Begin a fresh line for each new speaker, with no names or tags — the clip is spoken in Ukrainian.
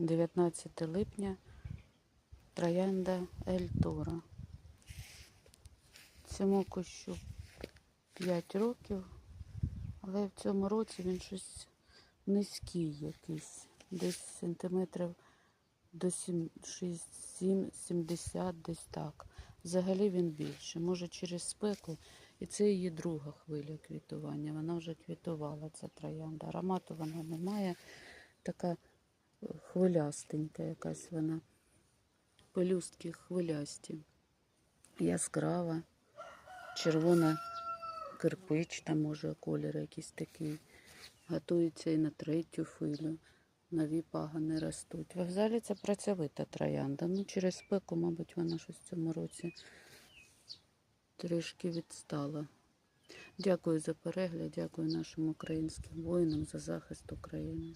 19 липня. Троянда Ельтора. Цьому кущу 5 років, але в цьому році він щось низький якийсь. Десь сантиметрів до 7, 6, 7, 70, десь так. Взагалі він більше. Може через спеку. І це її друга хвиля квітування. Вона вже квітувала, ця троянда. Аромату вона не має. Така хвилястенька якась вона. Пелюстки хвилясті. Яскрава, червона кирпична, може, колір якийсь такий. Готується і на третю хвилю. Нові пагани ростуть. Взагалі це працьовита троянда. Ну, через спеку, мабуть, вона щось в цьому році трішки відстала. Дякую за перегляд, дякую нашим українським воїнам за захист України.